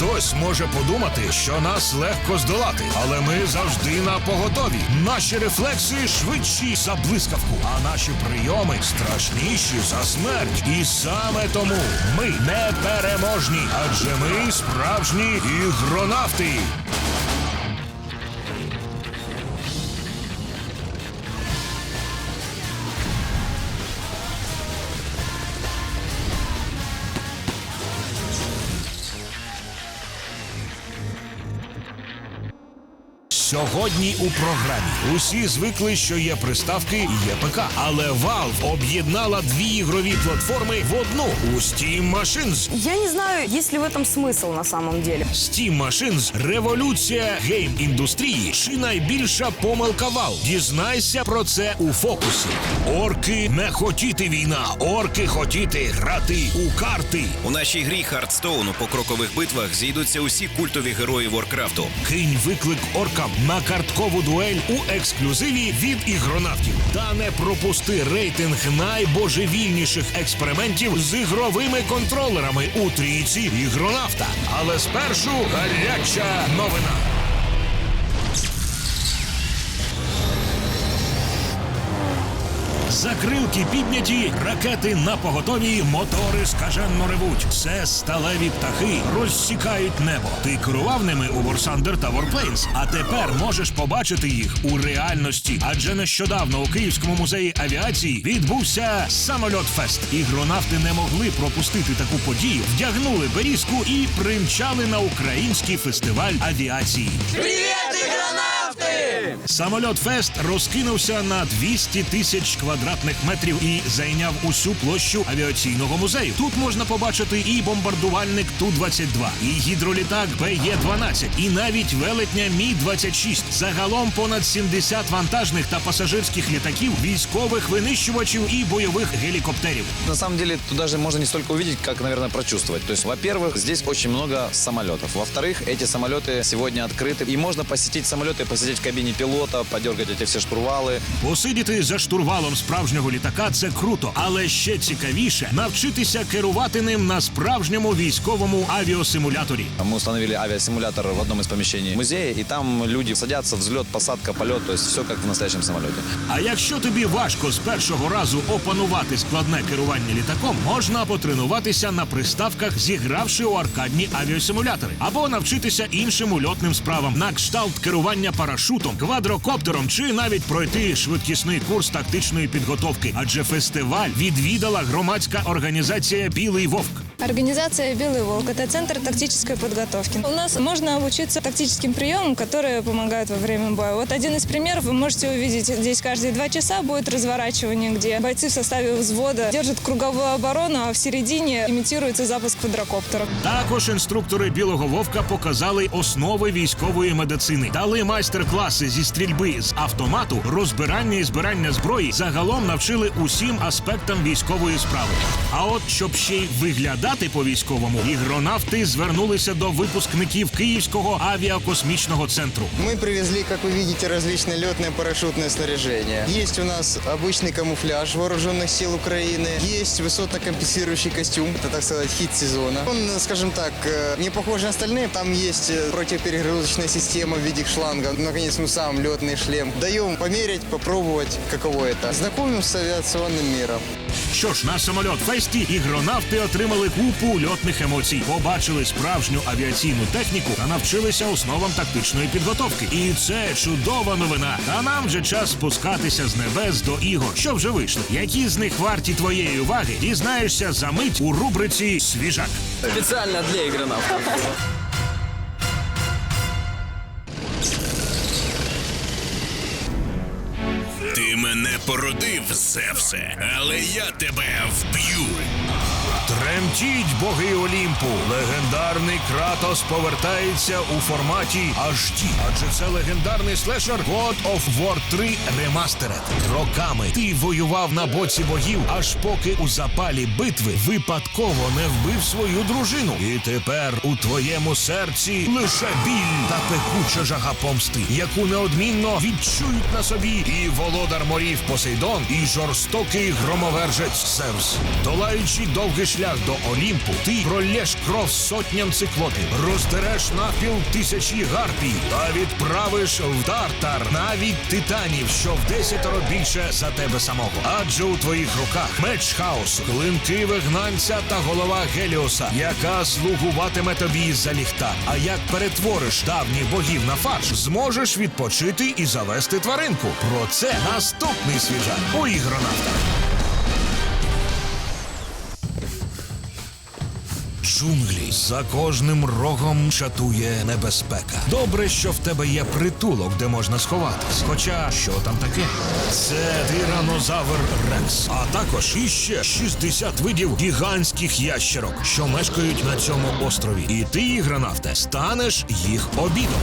Хтось може подумати, що нас легко здолати, але ми завжди на поготові. Наші рефлекси швидші за блискавку, а наші прийоми страшніші за смерть. І саме тому ми непереможні, адже ми справжні ігронавти. Сьогодні у програмі усі звикли, що є приставки і є ПК. Але Valve об'єднала дві ігрові платформи в одну у Steam Machines. Я не знаю, есть ли в этом смысл на самом деле. Steam Machines – революція гейм-індустрії чи найбільша помилка Valve. Дізнайся про це у фокусі. Орки не хотіти війна, орки хотіти грати у карти. У нашій грі Хардстоун у покрокових битвах зійдуться усі культові герої Воркрафту. Кинь виклик оркам на карткову дуель у ексклюзиві від ігронавтів. Та не пропусти рейтинг найбожевільніших експериментів з ігровими контролерами у трійці ігронавта. Але спершу гаряча новина. Закрилки підняті, ракети на поготові, мотори скаженно ревуть. Це сталеві птахи розсікають небо. Ти керував ними у Thunder та Warplanes, а тепер можеш побачити їх у реальності. Адже нещодавно у Київському музеї авіації відбувся самольот Фест. Ігронавти не могли пропустити таку подію, вдягнули берізку і примчали на український фестиваль авіації. Самольот Фест розкинувся на 200 тисяч квадратних метрів і зайняв усю площу авіаційного музею. Тут можна побачити і бомбардувальник Ту-22, і гідролітак БЄ-12, і навіть велетня Мі-26. Загалом понад 70 вантажних та пасажирських літаків, військових винищувачів і бойових гелікоптерів. На самом деле, тут даже можно не столько увидеть, как, наверное, прочувствовать. То есть, во-первых, здесь очень много самолетов. Во-вторых, эти самолеты сегодня открыты. И можно посетить самолеты, посидеть в кабине пилота, подергать эти все штурвалы. Посидіти за штурвалом справжнього літака це круто, але ще цікавіше навчитися керувати ним на справжньому військовому авіасимуляторі. Мы установили авиасимулятор в одном из помещений музея, и там люди садятся, взлет, посадка, полет, то есть все как в настоящем самолете. А якщо тобі важко з першого разу опанувати складне керування літаком, можна потренуватися на приставках, зігравши у аркадні авіасимулятори, або навчитися іншим ульотним справам на кшталт керування парашутом, квадрокоптером чи навіть пройти швидкісний курс тактичної підготовки. Адже фестиваль відвідала громадська організація Білий Вовк. Организация «Белый волк» — это центр тактической подготовки. У нас можно обучиться тактическим приемам, которые помогают во время боя. Вот один из примеров вы можете увидеть. Здесь каждые два часа будет разворачивание, где бойцы в составе взвода держат круговую оборону, а в середине имитируется запуск квадрокоптера. Також інструктори білого вовка показали основи військової медицини, дали майстер-класи зі стрільби з автомату, розбирання і збирання зброї. Загалом навчили усім аспектам військової справи. А от щоб ще й виглядати по військовому, ігронавти звернулися до випускників Київського авіакосмічного центру. Мы привезли, как вы видите, различное летное парашютное снаряжение. Есть у нас обычный камуфляж вооруженных сил Украины, есть высотно-компенсирующий костюм, это, так сказать, хит сезона. Он, скажем так, э, не похож на остальные, там есть э, противоперегрузочная система в виде шланга, наконец, мы сам летный шлем. Даем померить, попробовать, каково это. Знакомим с авиационным миром. Що ж, на самольот фесті ігронавти отримали купу льотних емоцій, побачили справжню авіаційну техніку та навчилися основам тактичної підготовки. І це чудова новина. Та нам вже час спускатися з небес до ігор. Що вже вийшли? Які з них варті твоєї уваги? Дізнаєшся за мить у рубриці Свіжак. Специально для игронавтов. Ти мене породив, Зевсе, але я тебе вб'ю. Тремтіть, боги Олімпу! Легендарний Кратос повертається у форматі HD. Адже це легендарний слешер God of War 3 Remastered. Роками ти воював на боці богів, аж поки у запалі битви випадково не вбив свою дружину. І тепер у твоєму серці лише біль та пекуча жага помсти, яку неодмінно відчують на собі і володар морів Посейдон, і жорстокий громовержець Зевс. Долаючи довгий шлях шлях до Олімпу, ти пролєш кров сотням циклопів, роздереш напіл тисячі гарпій та відправиш в тартар навіть титанів, що в десятеро більше за тебе самого. Адже у твоїх руках меч хаосу, клинки вигнанця та голова Геліоса, яка слугуватиме тобі за ліхтар. А як перетвориш давніх богів на фарш, зможеш відпочити і завести тваринку. Про це наступний свіжак у ігронавтах. Джунглі за кожним рогом чатує небезпека. Добре, що в тебе є притулок, де можна сховатись. Хоча що там таке? Це тиранозавр Рекс, а також іще 60 видів гігантських ящерок, що мешкають на цьому острові. І ти, ігронавте, станеш їх обідом.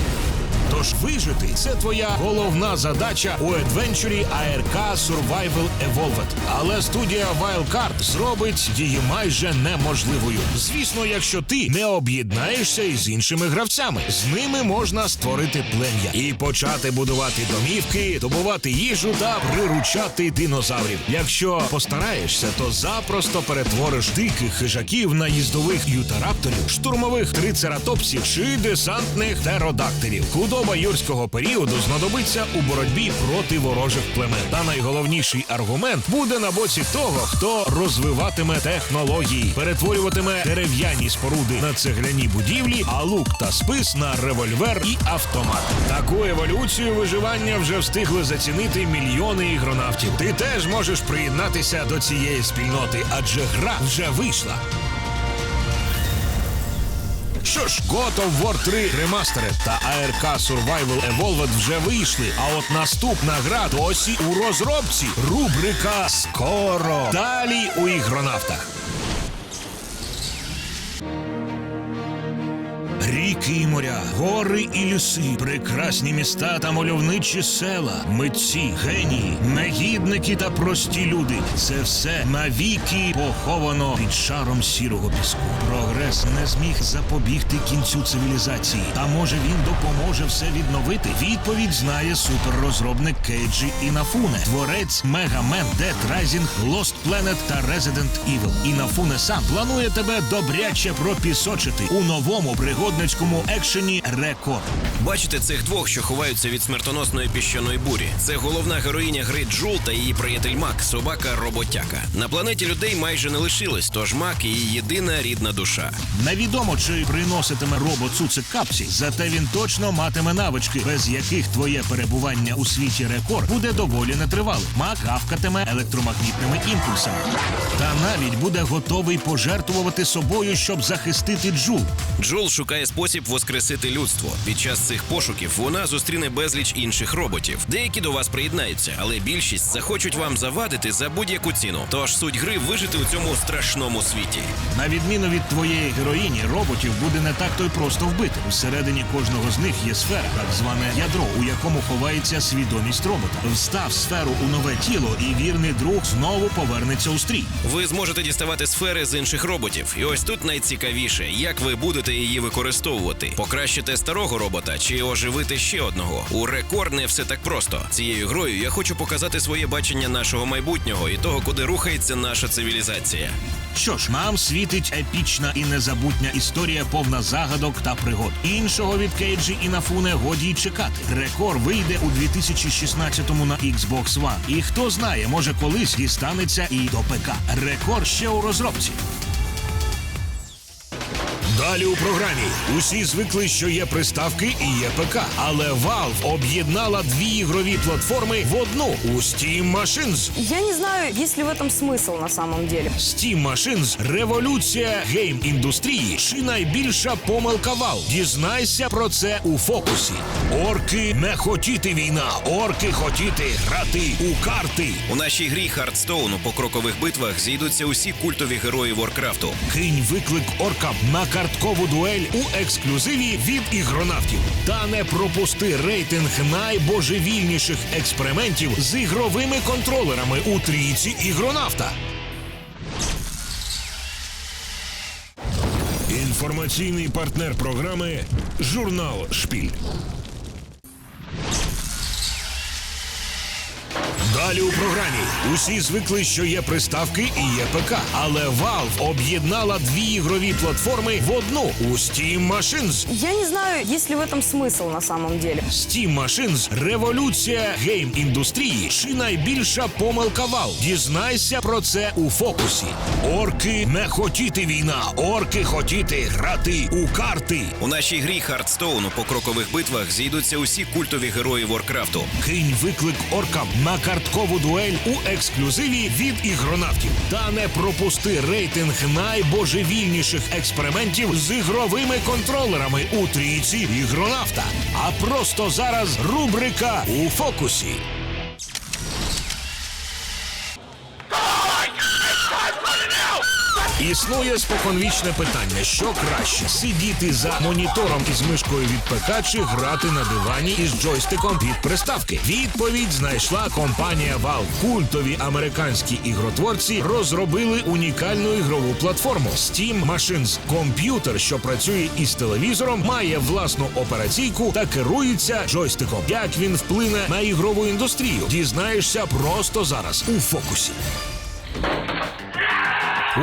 Тож вижити це твоя головна задача у адвенчурі ARK Survival Evolved. Але студія Wildcard зробить її майже неможливою. Звісно, якщо ти не об'єднаєшся із іншими гравцями, з ними можна створити плем'я і почати будувати домівки, добувати їжу та приручати динозаврів. Якщо постараєшся, то запросто перетвориш диких хижаків на їздових ютарапторів, штурмових трицератопсів чи десантних теродактерів. Худоба юрського періоду знадобиться у боротьбі проти ворожих племен. Та найголовніший аргумент буде на боці того, хто розвиватиме технології, перетворюватиме дерев'яні споруди на цегляні будівлі, а лук та спис на револьвер і автомат. Таку еволюцію виживання вже встигли зацінити мільйони ігронавтів. Ти теж можеш приєднатися до цієї спільноти, адже гра вже вийшла. Що ж, God of War 3 Remastered та ARK Survival Evolved вже вийшли. А от наступна гра досі у розробці. Рубрика Скоро. Далі у ігронавтах. Ріки і моря, гори і ліси, прекрасні міста та мальовничі села, митці, генії, негідники та прості люди. Це все навіки поховано під шаром сірого піску. Прогрес не зміг запобігти кінцю цивілізації. Та може він допоможе все відновити. Відповідь знає суперрозробник Кейджі Інафуне, творець Man Dead Rising, Lost Planet та Resident Evil. Інафуне сам планує тебе добряче пропісочити у новому пригодницькому екшені Рекорд. Бачите цих двох, що ховаються від смертоносної піщаної бурі. Це головна героїня гри Джул та її приятель Мак, собака роботяка. На планеті людей майже не лишилось, тож Мак її єдина рідна душа. Невідомо, чи приноситиме робот цуцик капсі, зате він точно матиме навички, без яких твоє перебування у світі рекорд буде доволі нетривалим. Мак гавкатиме електромагнітними імпульсами. Та навіть буде готовий пожертвувати собою, щоб захистити Джул. Джул шукає спосіб воскресити людство. Під час цих пошуків вона зустріне безліч інших роботів. Деякі до вас приєднаються, але більшість захочуть вам завадити за будь-яку ціну. Тож суть гри вижити у цьому страшному світі. На відміну від твоєї героїні, роботів буде не так то й просто вбити. Всередині кожного з них є сфера, так зване ядро, у якому ховається свідомість робота. Встав сферу у нове тіло, і вірний друг знову повернеться у стрій. Ви зможете діставати сфери з інших роботів. І ось тут найцікавіше, як ви будете її використовувати. Покращити старого робота чи оживити ще одного. У рекорд не все так просто. Цією грою я хочу показати своє бачення нашого майбутнього і того, куди рухається наша цивілізація. Що ж, нам світить епічна і незабутня історія, повна загадок та пригод. Іншого від Кейджі і Нафуне годі й чекати. Рекорд вийде у 2016-му на Xbox One. І хто знає, може колись дістанеться і до ПК. Рекорд ще у розробці. Далі у програмі усі звикли, що є приставки і є ПК. Але Valve об'єднала дві ігрові платформи в одну у Steam Machines. Я не знаю, есть ли в этом смысл на самом деле. Steam Machines – революція гейм-індустрії чи найбільша помилка Valve? Дізнайся про це у фокусі. Орки не хотіти війна, орки хотіти грати у карти. У нашій грі Хардстоун у покрокових битвах зійдуться усі культові герої Воркрафту. Кинь виклик оркам на карткову дуель у ексклюзиві від ігронавтів. Та не пропусти рейтинг найбожевільніших експериментів з ігровими контролерами у трійці ігронавта. Інформаційний партнер програми журнал Шпіль. Далі у програмі усі звикли, що є приставки і є ПК. Але Valve об'єднала дві ігрові платформи в одну у Steam Machines. Я не знаю, есть ли в этом смысл на самом деле. Steam Machines – революція гейм-індустрії чи найбільша помилка Valve? Дізнайся про це у фокусі. Орки не хотіти війна, орки хотіти грати у карти. У нашій грі Хардстоун у покрокових битвах зійдуться усі культові герої Воркрафту. Кинь виклик оркам на карткову дуель у ексклюзиві від ігронавтів. Та не пропусти рейтинг найбожевільніших експериментів з ігровими контролерами у трійці ігронавта. А просто зараз рубрика у фокусі. Існує споконвічне питання, що краще сидіти за монітором із мишкою від ПК чи грати на дивані із джойстиком від приставки. Відповідь знайшла компанія Valve. Культові американські ігротворці розробили унікальну ігрову платформу Steam Machines. Комп'ютер, що працює із телевізором, має власну операційку та керується джойстиком. Як він вплине на ігрову індустрію? Дізнаєшся просто зараз у фокусі.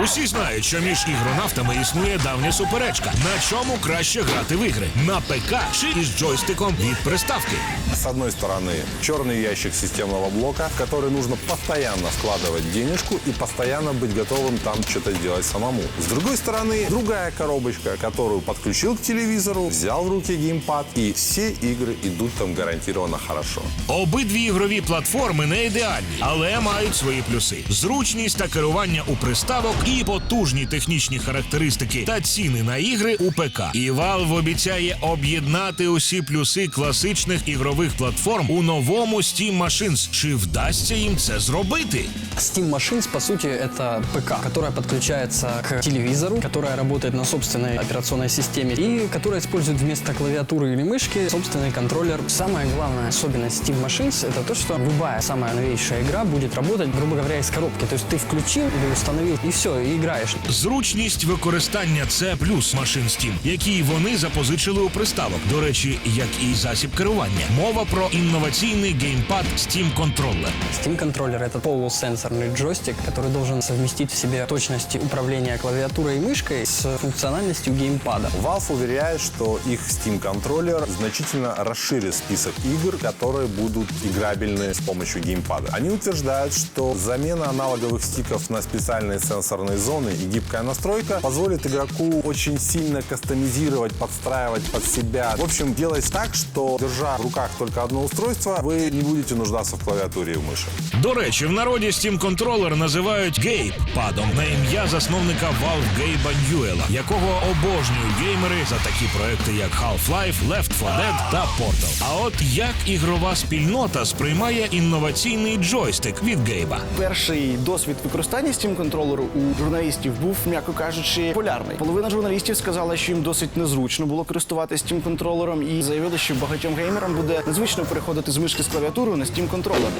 Усі знають, що між ігронавтами існує давня суперечка. На чому краще грати в ігри? На ПК чи із джойстиком від приставки? С одной стороны, черный ящик системного блока, в который нужно постоянно вкладывать денежку и постоянно быть готовым там что-то делать самому. С другой стороны, другая коробочка, которую подключил к телевизору, взял в руки геймпад, и все игры идут там гарантированно хорошо. Обидві ігрові платформи не ідеальні, але мають свої плюси: зручність та керування у приставок і потужні технічні характеристики та ціни на ігри у ПК. І Valve обіцяє об'єднати усі плюси класичних ігрових платформ у новому Steam Machines. Чи вдасться їм це зробити? Steam Machines, по сути, это ПК, которая подключается к телевизору, которая работает на собственной операционной системе и которая использует вместо клавиатуры или мышки собственный контроллер. Самая главная особенность Steam Machines это то, что любая самая новейшая игра будет работать, грубо говоря, из коробки. То есть ты включил или установил и все, и играешь. Зручність використання це плюс машин Steam, які вони запозичили у приставок. До речі, як і засіб керування. Мова про інноваційний геймпад Steam Controller. Steam контроллер это полусенсорный джойстик, который должен совместить в себе точности управления клавиатурой и мышкой с функциональностью геймпада. Valve уверяет, что их Steam контроллер значительно расширит список игр, которые будут играбельны с помощью геймпада. Они утверждают, что замена аналоговых стиков на специальные сенсорные зоны и гибкая настройка позволит игроку очень сильно кастомизировать, подстраивать под себя. В общем, делать так, что, держа в руках только одно устройство, вы не будете нуждаться в клавиатуре и в мыши. До речі, в народі Steam Controller називають гейп-падом на ім'я засновника Valve Гейба Ньюела, якого обожнюють геймери за такі проекти, як Half-Life, Left 4 Dead та Portal. А от як ігрова спільнота сприймає інноваційний джойстик від Гейба? Перший досвід використання Steam контролеру у журналістів був, м'яко кажучи, полярний. Половина журналістів сказала, що їм досить незручно було користуватися тім контролером, і заявили, що багатьом геймерам буде незвично переходити з мишки з клавіатурою на Steam контролер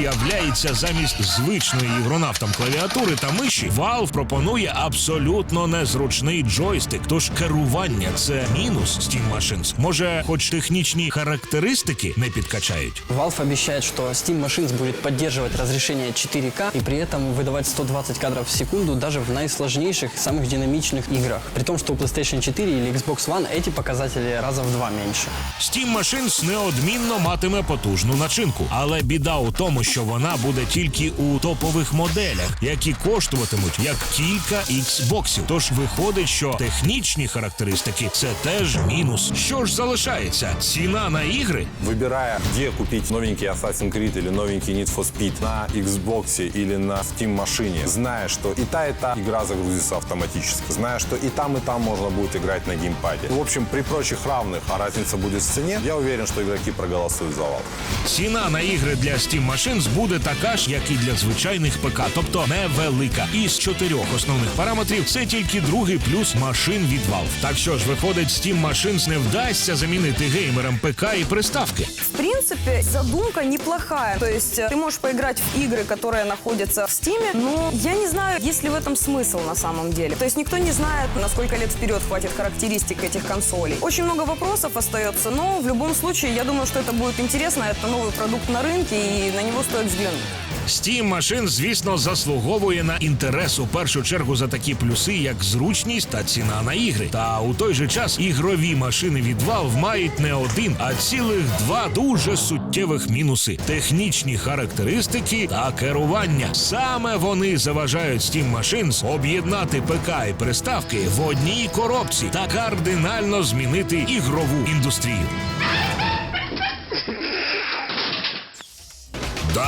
Виявляється, замість звичної ігронавтам клавіатури та миші Valve пропонує абсолютно незручний джойстик. Тож керування це мінус Steam Machines. Може, хоч технічні характеристики не підкачають. Valve обещает, что Steam Machines будет поддерживать разрешение 4К и при этом выдавать 120 кадров в секунду даже в наисложнейших, самых динамичных играх. При том, что у PlayStation 4 или Xbox One эти показатели раза в два меньше. Steam Machines неодмінно матиме потужну начинку, але біда у тому, що вона буде тільки у топових моделях, які коштуватимуть як кілька Xboxів. Тож виходить, що технічні характеристики це теж мінус. Що ж залишається? Ціна на ігри? Выбирая, где купить новенький Assassin's Creed или новенький Need for Speed на Xbox или на Steam машине, зная, что и та, и та игра загрузится автоматически, зная, что и там, и там можно будет играть на геймпаде. В общем, при прочих равных, а разница будет в цене, я уверен, что игроки проголосуют за Valve. Ціна на ігри для Steam Machines буде така ж, як і для звичайних ПК, тобто невелика. Із чотирьох основних параметрів це тільки другий плюс машин від Valve. Так що ж, виходить, Steam Machines не вдасться замінити геймерам ПК і приставки. В принципе, задумка неплохая. То есть э, ты можешь поиграть в игры, которые находятся в Стиме, но я не знаю, есть ли в этом смысл на самом деле. То есть никто не знает, на сколько лет вперед хватит характеристик этих консолей. Очень много вопросов остается, но в любом случае, я думаю, что это будет интересно. Это новый продукт на рынке, и на него игру стоит взглянуть. Steam машин, звісно, заслуговує на інтерес у першу чергу за такі плюси, як зручність та ціна на ігри. Та у той же час ігрові машини від Valve мають не один, а цілих два дуже суттєвих мінуси: технічні характеристики та керування. Саме вони заважають Steam Machines об'єднати ПК і приставки в одній коробці та кардинально змінити ігрову індустрію.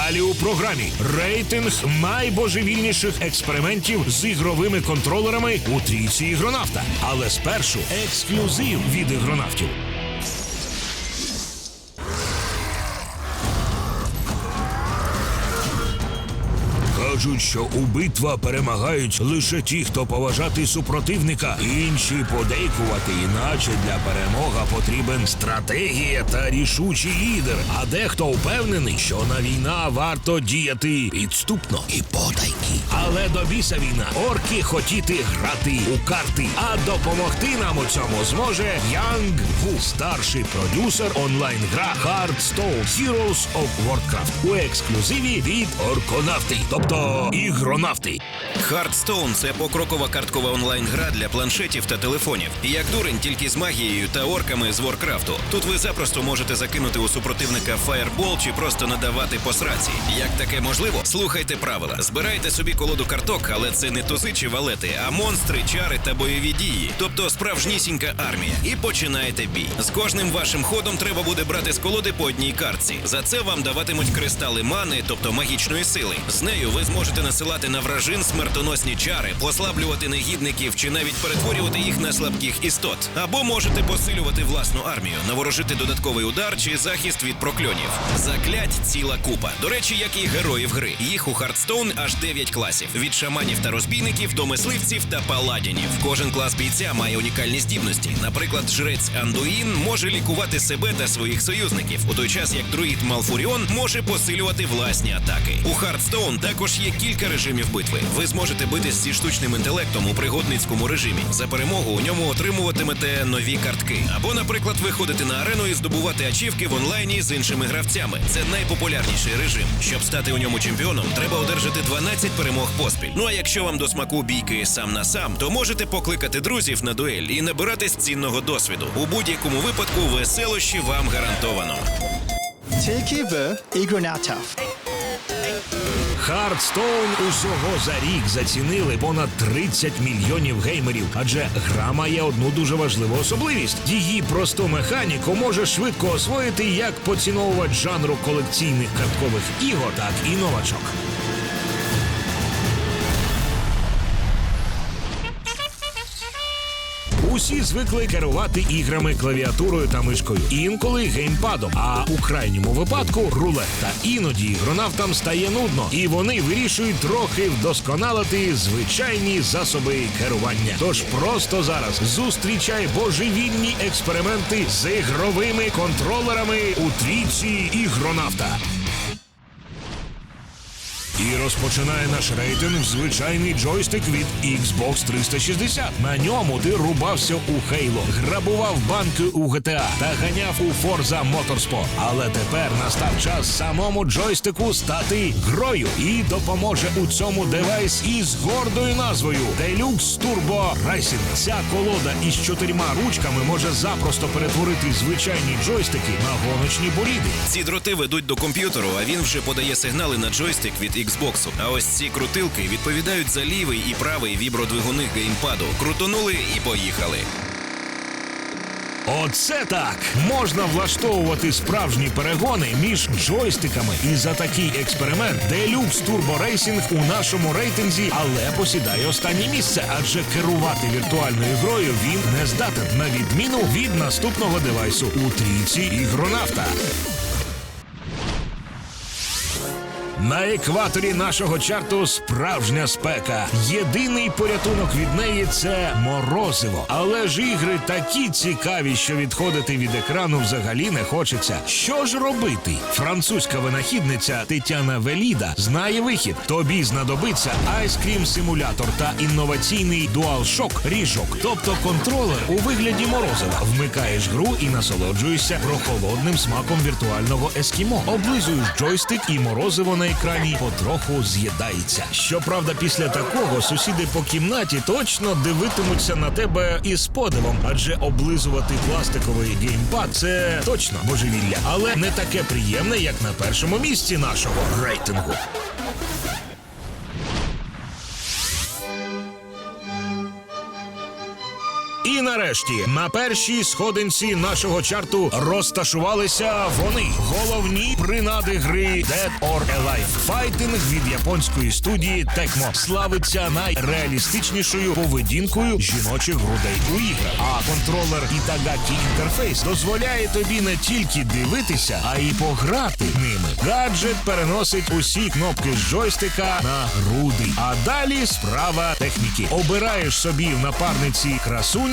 Далі у програмі рейтинг найбожевільніших експериментів з ігровими контролерами у трійці ігронавта. Але спершу ексклюзив від ігронавтів. Кажуть, що у битва перемагають лише ті, хто поважати супротивника, інші подейкувати, іначе для перемога потрібен стратегія та рішучий лідер. А дехто впевнений, що на війна варто діяти підступно і потайки. Але до біса війна. Орки хотіти грати у карти, а допомогти нам у цьому зможе Янг Ву, старший продюсер онлайн-гра Hearthstone Heroes of Warcraft. У ексклюзиві від Орконавти, тобто ігронавти. Hearthstone – це покрокова карткова онлайн-гра для планшетів та телефонів. Як дурень, тільки з магією та орками з Воркрафту. Тут ви запросто можете закинути у супротивника фаєрбол чи просто надавати по сраці. Як таке можливо? Слухайте правила. Збирайте собі колоду карток, але це не тузи чи валети, а монстри, чари та бойові дії. Тобто справжнісінька армія. І починаєте бій. З кожним вашим ходом треба буде брати з колоди по одній картці. За це вам даватимуть кристали мани, тобто магічної сили. З нею ви зможете насилати на вражин смертоносні чари, послаблювати негідників чи навіть перетворювати їх на слабких істот. Або можете посилювати власну армію, наворожити додатковий удар чи захист від прокльонів. Заклять ціла купа. До речі, як і героїв гри. Їх у Хардстоун аж 9 класів: від шаманів та розбійників до мисливців та паладінів. Кожен клас бійця має унікальні здібності. Наприклад, жрець Андуїн може лікувати себе та своїх союзників, у той час як друїд Малфуріон може посилювати власні атаки. У Хардстоун також є кілька режимів битви. Ви зможете битись зі штучним інтелектом у пригодницькому режимі. За перемогу у ньому отримуватимете нові картки. Або, наприклад, виходити на арену і здобувати ачівки в онлайні з іншими гравцями. Це найпопулярніший режим. Щоб стати у ньому чемпіоном, треба одержати 12 перемог поспіль. Ну а якщо вам до смаку бійки сам на сам, то можете покликати друзів на дуель і набиратись цінного досвіду. У будь-якому випадку веселощі вам гарантовано. Тільки в ігронавтів. Хардстоун усього за рік зацінили понад 30 мільйонів геймерів, адже гра має одну дуже важливу особливість: її просту механіку може швидко освоїти як поціновувач жанру колекційних карткових ігор, так і новачок. Усі звикли керувати іграми клавіатурою та мишкою, інколи геймпадом. А у крайньому випадку рулет. Та іноді ігронавтам стає нудно, і вони вирішують трохи вдосконалити звичайні засоби керування. Тож просто зараз зустрічай божевільні експерименти з ігровими контролерами у трійці ігронавта. І розпочинає наш рейтинг звичайний джойстик від Xbox 360. На ньому ти рубався у Halo, грабував банки у GTA та ганяв у Forza Motorsport. Але тепер настав час самому джойстику стати грою і допоможе у цьому девайс із гордою назвою Deluxe Turbo Racing. Ця колода із чотирма ручками може запросто перетворити звичайні джойстики на гоночні боліди. Ці дроти ведуть до комп'ютеру, а він вже подає сигнали на джойстик від Xbox. А ось ці крутилки відповідають за лівий і правий вібродвигуни геймпаду. Крутонули і поїхали. Оце так можна влаштовувати справжні перегони між джойстиками. І за такий експеримент Deluxe Turbo Racing у нашому рейтинзі, але посідає останнє місце, адже керувати віртуальною грою він не здатен на відміну від наступного девайсу у трійці ігронавта. На екваторі нашого чарту справжня спека. Єдиний порятунок від неї це морозиво. Але ж ігри такі цікаві, що відходити від екрану взагалі не хочеться. Що ж робити? Французька винахідниця Тетяна Веліда знає вихід. Тобі знадобиться айскрім симулятор та інноваційний DualShock ріжок, тобто контролер у вигляді морозива. Вмикаєш гру і насолоджуєшся прохолодним смаком віртуального ескімо. Облизуєш джойстик і морозиво на екрані потроху з'їдається. Щоправда, після такого сусіди по кімнаті точно дивитимуться на тебе із подивом, адже облизувати пластиковий геймпад це точно божевілля, але не таке приємне, як на першому місці нашого рейтингу. І нарешті на першій сходинці нашого чарту розташувалися вони головні принади гри Dead or Alive. Файтинг від японської студії Tecmo славиться найреалістичнішою поведінкою жіночих грудей у іграх. А контролер Itagaki інтерфейс дозволяє тобі не тільки дивитися, а й пограти ними. Гаджет переносить усі кнопки з джойстика на груди. А далі справа техніки. Обираєш собі в напарниці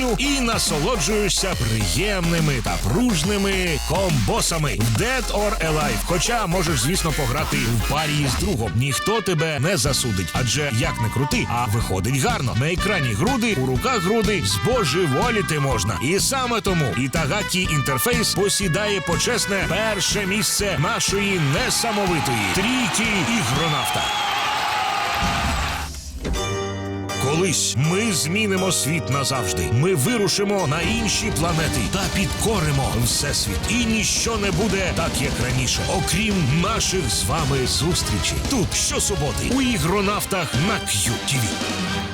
красуню і насолоджуєшся приємними та пружними комбосами в Dead or Alive. Хоча можеш, звісно, пограти в парі з другом. Ніхто тебе не засудить, адже як не крути, а виходить гарно. На екрані груди, у руках груди збожеволіти можна. І саме тому Ітагакі інтерфейс посідає почесне перше місце нашої несамовитої трійки ігронавта. Колись ми змінимо світ назавжди. Ми вирушимо на інші планети та підкоримо всесвіт. І ніщо не буде так, як раніше, окрім наших з вами зустрічей. Тут щосуботи у ігронавтах на QTV.